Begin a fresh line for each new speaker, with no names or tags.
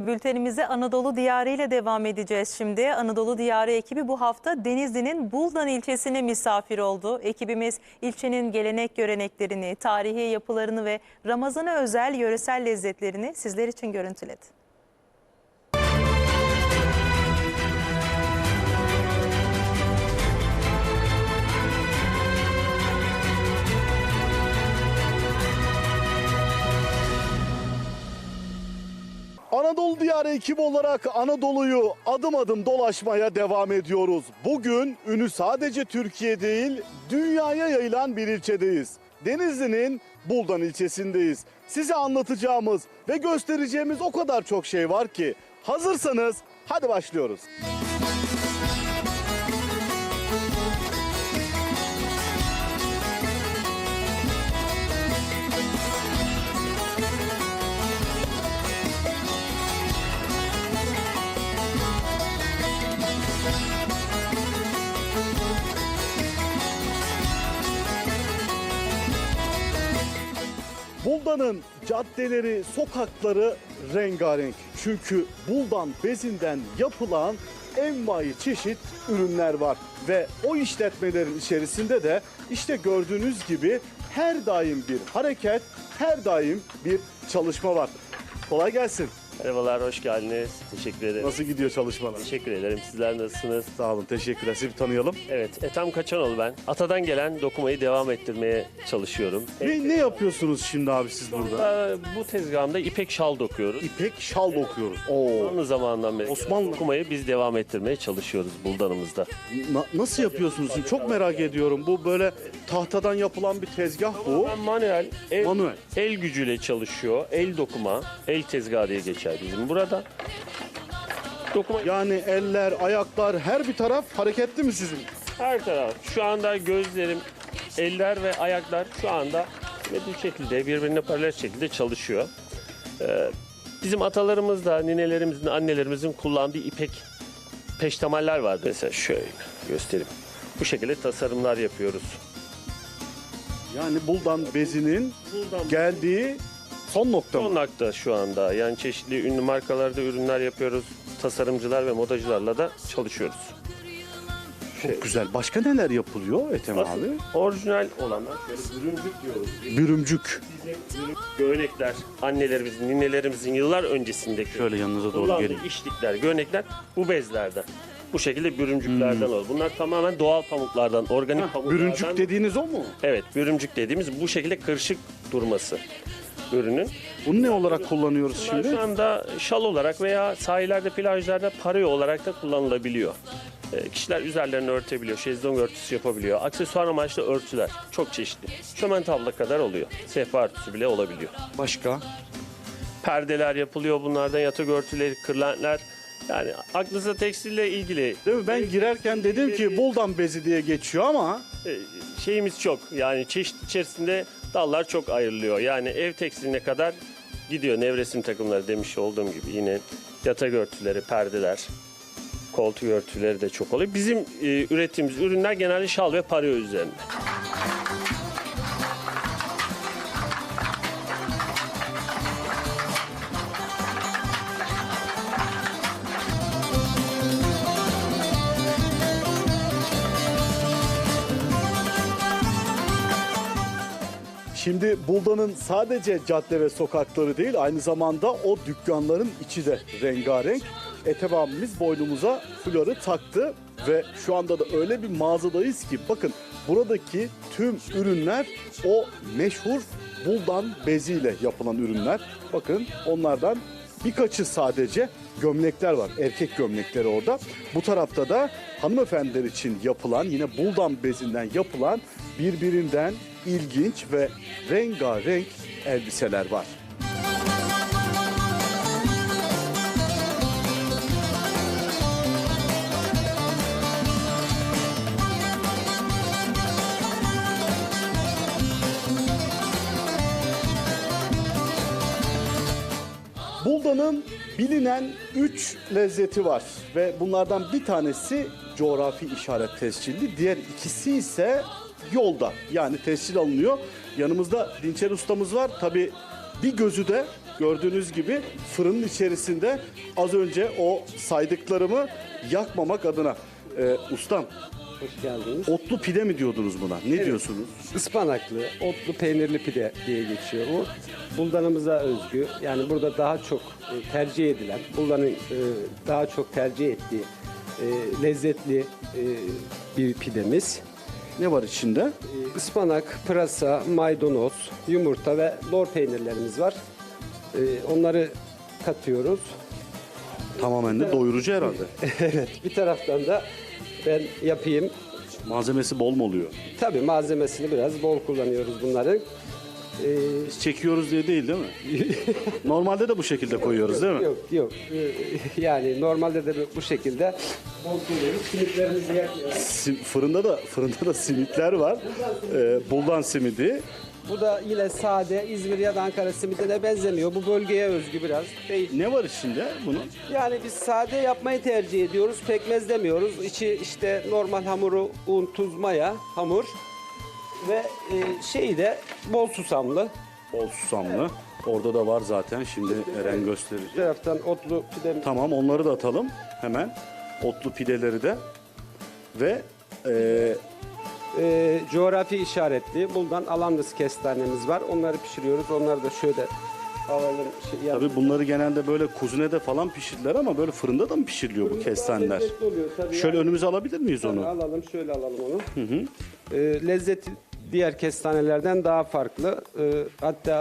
Bültenimize Anadolu Diyarı ile devam edeceğiz şimdi. Anadolu Diyarı ekibi bu hafta Denizli'nin Buldan ilçesine misafir oldu. Ekibimiz ilçenin gelenek göreneklerini, tarihi yapılarını ve Ramazan'a özel yöresel lezzetlerini sizler için görüntüledi.
Anadolu Diyarı ekibi olarak Anadolu'yu adım adım dolaşmaya devam ediyoruz. Bugün ünü sadece Türkiye değil, dünyaya yayılan bir ilçedeyiz. Denizli'nin Buldan ilçesindeyiz. Size anlatacağımız ve göstereceğimiz o kadar çok şey var ki hazırsanız hadi başlıyoruz. Buldan'ın caddeleri, sokakları rengarenk. Çünkü Buldan bezinden yapılan envai çeşit ürünler var. Ve o işletmelerin içerisinde de işte gördüğünüz gibi her daim bir hareket, her daim bir çalışma var. Kolay gelsin.
Merhabalar, hoş geldiniz. Teşekkür ederim.
Nasıl gidiyor çalışmalar?
Teşekkür ederim. Sizler nasılsınız?
Sağ olun, teşekkürler. Sizi bir tanıyalım.
Evet, Ethem Kaçanoğlu ben. Atadan gelen dokumayı devam ettirmeye çalışıyorum.
Ne, ne yapıyorsunuz şimdi abi siz burada?
Ee, Bu tezgahımda ipek şal dokuyoruz.
İpek şal dokuyoruz. Oo.
Osmanlı zamanından beri
Osmanlı.
dokumayı biz devam ettirmeye çalışıyoruz buldanımızda.
Na- nasıl yapıyorsunuz? Şimdi çok merak ediyorum. Bu böyle tahtadan yapılan bir tezgah bu.
Ben manuel, el,
Manuel.
el gücüyle çalışıyor. El dokuma, el tezgahı diye geçer bizim burada. Dokuma
Yani eller, ayaklar, her bir taraf hareketli mi sizin?
her taraf. Şu anda gözlerim, eller ve ayaklar şu anda bu şekilde birbirine paralel şekilde çalışıyor. Ee, bizim atalarımız da, ninelerimizin, annelerimizin kullandığı ipek peştemaller var. Mesela şöyle göstereyim. Bu şekilde tasarımlar yapıyoruz.
Yani buldan bezinin
Buradan
geldiği son nokta mı?
son nokta şu anda. Yani çeşitli ünlü markalarda ürünler yapıyoruz. Tasarımcılar ve modacılarla da çalışıyoruz.
Çok güzel. Başka neler yapılıyor Ethem abi?
Asıl orijinal olanlar şöyle bürüncük diyoruz.
Bürümcük.
Göğnekler, annelerimizin, ninelerimizin yıllar öncesindeki
Şöyle yanınıza doğru
kullandığı
gelin.
işlikler, göğnekler bu bezlerden. Bu şekilde bürümcüklerden olur. Bunlar tamamen doğal pamuklardan, organik pamuklardan.
Bürüncük dediğiniz o mu?
Evet, bürümcük dediğimiz bu şekilde kırışık durması ürünün.
Bunu ne olarak kullanıyoruz
Bunlar
şimdi?
şu anda şal olarak veya sahillerde, plajlarda pareo olarak da kullanılabiliyor. Ee, kişiler üzerlerini örtebiliyor, şezlong örtüsü yapabiliyor. Aksesuar amaçlı örtüler çok çeşitli. Şömen tabla kadar oluyor. Sehpa örtüsü bile olabiliyor.
Başka?
Perdeler yapılıyor bunlardan, yatak örtüleri, kırlentler. Yani aklınıza tekstille ilgili
Değil mi? Ben girerken dedim ki buldan bezi diye geçiyor ama
e, şeyimiz çok. Yani çeşit içerisinde dallar çok ayrılıyor. Yani ev tekstiline kadar gidiyor. Nevresim takımları demiş olduğum gibi yine yatak örtüleri, perdeler, koltuk örtüleri de çok oluyor. Bizim e, ürettiğimiz ürünler genelde şal ve pareo üzerine.
Şimdi Buldan'ın sadece cadde ve sokakları değil aynı zamanda o dükkanların içi de rengarenk. Ethem abimiz boynumuza flörü taktı ve şu anda da öyle bir mağazadayız ki bakın buradaki tüm ürünler o meşhur Buldan beziyle yapılan ürünler. Bakın onlardan birkaçı sadece gömlekler var. Erkek gömlekleri orada. Bu tarafta da hanımefendiler için yapılan yine Buldan bezinden yapılan birbirinden ilginç ve rengarenk elbiseler var. Buldan'ın bilinen 3 lezzeti var ve bunlardan bir tanesi coğrafi işaret tescilli, diğer ikisi ise yolda yani tescil alınıyor. Yanımızda Dinçer ustamız var. Tabi bir gözü de gördüğünüz gibi fırının içerisinde az önce o saydıklarımı yakmamak adına. Ee, ustam
Hoş geldiniz.
otlu pide mi diyordunuz buna? Ne diyorsunuz?
Ispanaklı, otlu peynirli pide diye geçiyor bu. Buldanımıza özgü. Yani burada daha çok e, tercih edilen, Buldan'ın e, daha çok tercih ettiği e, lezzetli e, bir pidemiz.
Ne var içinde?
Ispanak, pırasa, maydanoz, yumurta ve lor peynirlerimiz var. E, Onları katıyoruz.
Tamamen de doyurucu herhalde.
evet, bir taraftan da ben yapayım.
Malzemesi bol mu oluyor?
Tabii malzemesini biraz bol kullanıyoruz bunların. E,
Biz çekiyoruz diye değil değil mi? Normalde de bu şekilde koyuyoruz değil mi?
Yok yok. Ee, Yani normalde de bu şekilde. Simitlerimizi yakıyoruz.
Sim- fırında da fırında da simitler var. Ee, buldan simidi.
Bu da yine sade İzmir ya da Ankara simitine benzemiyor. Bu bölgeye özgü biraz. Değil.
Ne var içinde bunun?
Yani biz sade yapmayı tercih ediyoruz. Pekmez demiyoruz. İçi işte normal hamuru, un, tuz, maya, hamur. Ve e, şeyi de bol susamlı.
Bol susamlı. Orada da var zaten. Şimdi Eren gösterecek.
Bir taraftan otlu pidemiz.
Tamam onları da atalım hemen. Otlu pideleri de. Ve e,
E, coğrafi işaretli. Buldan alandız kestanemiz var. Onları pişiriyoruz. Onları da şöyle alalım. Şey,
tabii bunları genelde böyle kuzunede falan pişirdiler ama böyle fırında da mı pişiriliyor bu kestaneler?
Lezzetli oluyor tabii.
Şöyle
Yani-
önümüze alabilir miyiz onu?
alalım şöyle alalım onu. Ee, lezzeti diğer kestanelerden daha farklı. Ee, hatta